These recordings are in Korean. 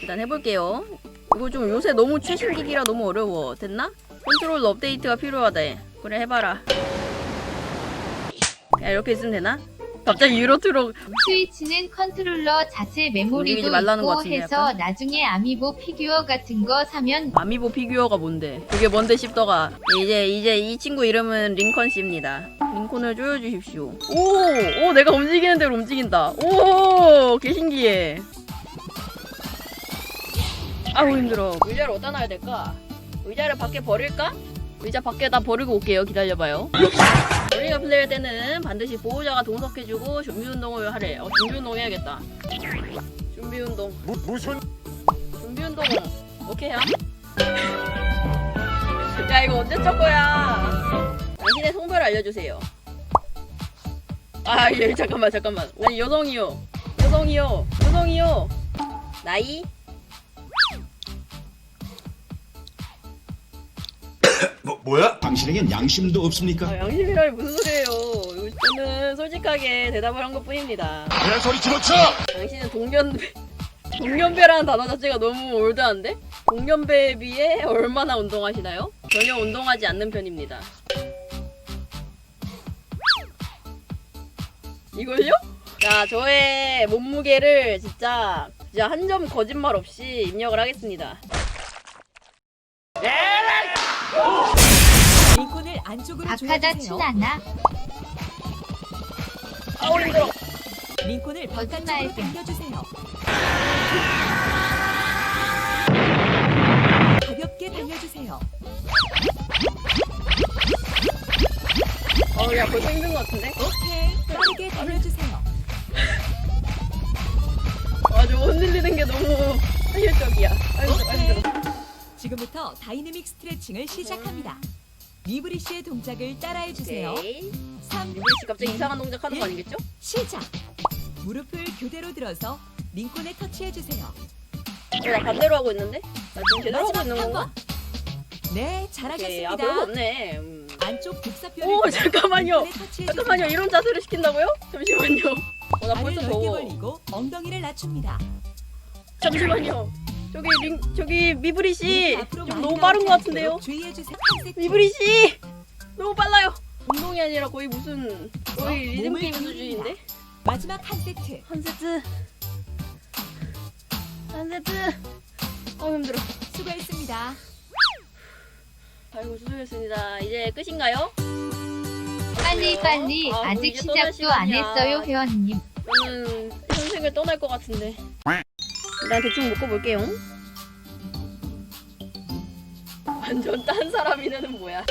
일단 해볼게요. 이거 좀 요새 너무 최신 기기라 너무 어려워. 됐나? 컨트롤 업데이트가 필요하대. 그래 해봐라. 야 이렇게 있으면 되나? 갑자기 유로트로 스위치는 컨트롤러 자체 메모리도 있고 같은데, 해서 약간? 나중에 아미보 피규어 같은 거 사면 아미보 피규어가 뭔데? 그게 뭔데 씹더가 이제 이제 이 친구 이름은 링컨 씨입니다. 링컨을 조여주십시오. 오, 오 내가 움직이는 대로 움직인다. 오, 개 신기해. 아우 힘들어. 의자를 어디다 놔야 될까? 의자를 밖에 버릴까? 의자 밖에다 버리고 올게요. 기다려봐요. 우리가 플레이할 때는 반드시 보호자가 동석해주고 준비 운동을 하래. 어, 준비 운동 해야겠다. 준비 운동. 무, 무슨 준비 운동 오케이 함? 야 이거 언제 적 거야? 당신의 성별을 알려주세요. 아 예 잠깐만 잠깐만. 아니 여성이요. 여성이요. 여성이요. 나이? 뭐 뭐야? 당신에겐 양심도 없습니까? 아, 양심이라니 무슨 소리예요? 저는 솔직하게 대답을 한 것뿐입니다. 내 소리 집어쳐! 당신은 동년배 동년배라는 단어 자체가 너무 올드한데? 동년배에 비해 얼마나 운동하시나요? 전혀 운동하지 않는 편입니다. 이걸요? 자, 저의 몸무게를 진짜 진짜 한 점 거짓말 없이 입력을 하겠습니다. 링콘을 안쪽으로 박하다 조여주세요. 친하나 아우 힘들어. 링콘을 바깥쪽으로 거짓말. 당겨주세요. 가볍게 당겨주세요. 어우 야 벌써 힘든 것 같은데? 오케이. 빠르게 당겨주세요. 아주 흔들리는 게 너무 현실적이야. 아유 힘들어. 아유, 힘들어. 지금부터 다이내믹 스트레칭을 시작합니다. 리브리 씨의 동작을 따라해 주세요. 오케이. 3, 유빈 씨 갑자기 이상한 동작 하는 거 아니겠죠? 시작! 무릎을 교대로 들어서 링콘에 터치해 주세요. 왜나 반대로 하고 있는데? 나 지금 제대로 하고 마지막 있는 한 건가? 번. 네, 오케이. 아 잘하셨습니다. 별거 없네. 음. 안쪽 복사뼈를 오, 들어 잠깐만요. 링콘에. 잠깐만요. 이런 자세를 시킨다고요? 잠시만요. 어, 나 발을 벌써 넓게 더워. 벌리고 엉덩이를 낮춥니다. 잠시만요. 저기 링 저기 미브리 씨 좀 너무 빠른 것 같은데요? 주의해주세요. 미브리 씨 너무 빨라요. 운동이 아니라 거의 무슨 거의 어, 리듬 게임. 수준인데? 마지막 한 세트. 한 세트. 한 세트. 어 힘들어. 수고했습니다. 아이고 수고했습니다. 이제 끝인가요? 빨리 빨리 아, 아직 이제 시작도 안. 했어요 회원님 저는 현생을 떠날 것 같은데. 일단 대충 묶어볼게요. 완전 딴 사람이네는 뭐야?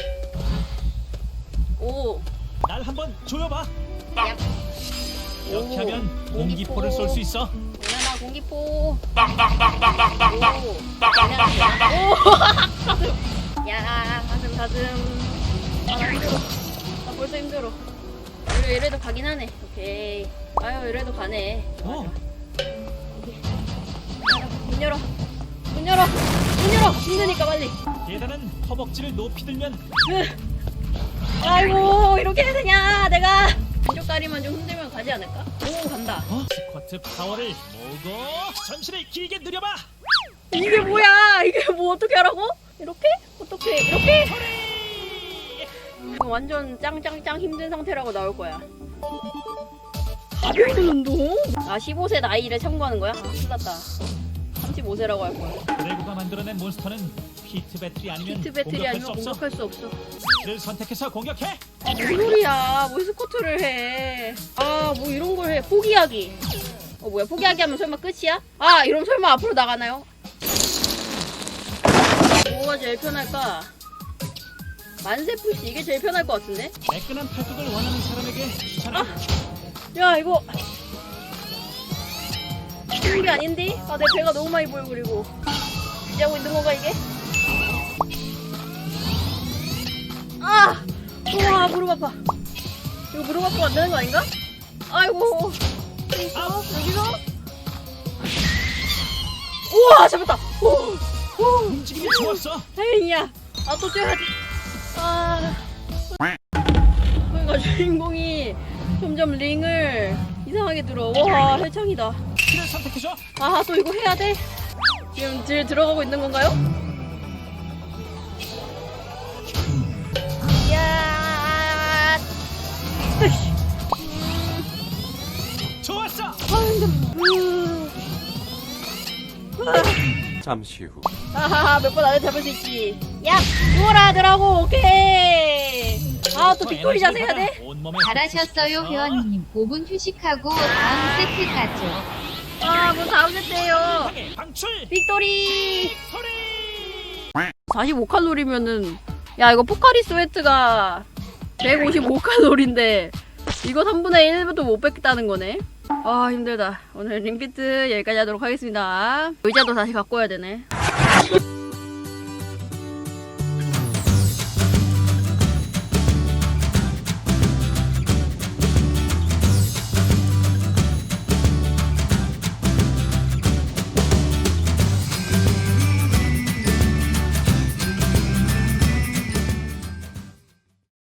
오, 날 한번 조여봐. 오. 이렇게 하면 공기포를 쏠 수 있어. 장난아 공기포. 빵빵 빵빵빵빵빵. 오, 가슴. 야, 가슴 가슴. 아, 나 힘들어. 나 벌써 힘들어. 이래, 이래도 가긴 하네. 오케이. 아유, 이래도 가네. 어, 문 열어. 문 열어. 문 열어. 힘드니까 빨리. 계단은 허벅지를 높이 들면 아이고 이렇게 해야 되냐 내가 왼쪽 다리만 좀 흔들면 가지 않을까? 오 간다 어? 스쿼트 파워를 모으고 전신을 길게 누려봐. 이게 뭐야 이게 뭐 어떻게 하라고? 이렇게? 어떻게 이렇게? 완전 짱짱짱 힘든 상태라고 나올 거야 가벼운 운동? 아 15세 나이를 참고하는 거야? 아 큰일 났다 35세라고 할 거야 드래그가 만들어낸 몬스터는 히트 배틀이 아니면 히트 배틀이 공격할 아니면 수 없어. 공격할 수 없어 를 선택해서 공격해. 아, 뭔 소리야. 뭘 스쿼트를 해. 아, 뭐 이런 걸 해. 포기하기. 어, 뭐야. 포기하기 하면 설마 끝이야? 아, 이러면 설마 앞으로 나가나요? 뭐가 제일 편할까? 만세 푸시. 이게 제일 편할 것 같은데? 매끈한 팔뚝을 원하는 사람에게 추천해. 야, 이거. 쉬운 게 아닌데? 아, 내 배가 너무 많이 보여, 그리고. 유지하고 있는 건가, 이게? 아! 우와, 무릎 아파. 이거 무릎 아프면 안 되는 거 아닌가? 아이고. 있어? 여기서? 우와, 잡았다! 오! 오! 움직임이 좋았어. 다행이야. 아, 또 뛰어야 돼. 아. 그러니까 주인공이 점점 링을 이상하게 들어. 와, 해창이다. 키를 선택해줘. 아, 또 이거 해야 돼? 지금 들 들어가고 있는 건가요? 야. 좋았어. 잠시 후. 하하하 몇 번 안에 잡을 수 있지. 야 누워라 들어가고 오케이. 아 또 빅토리 자세 해야 돼? 온몸에 잘하셨어요 회원님 5분 휴식하고 다음 세트 가죠 아 세트예요. 강하게 방출. 빅토리. 소리. 45칼로리면은 야 이거 포카리 스웨트가 155칼로리인데 이거 3분의 1도 못 뺐다는 거네 아 힘들다 오늘 링피트 여기까지 하도록 하겠습니다 의자도 다시 갖고 와야 되네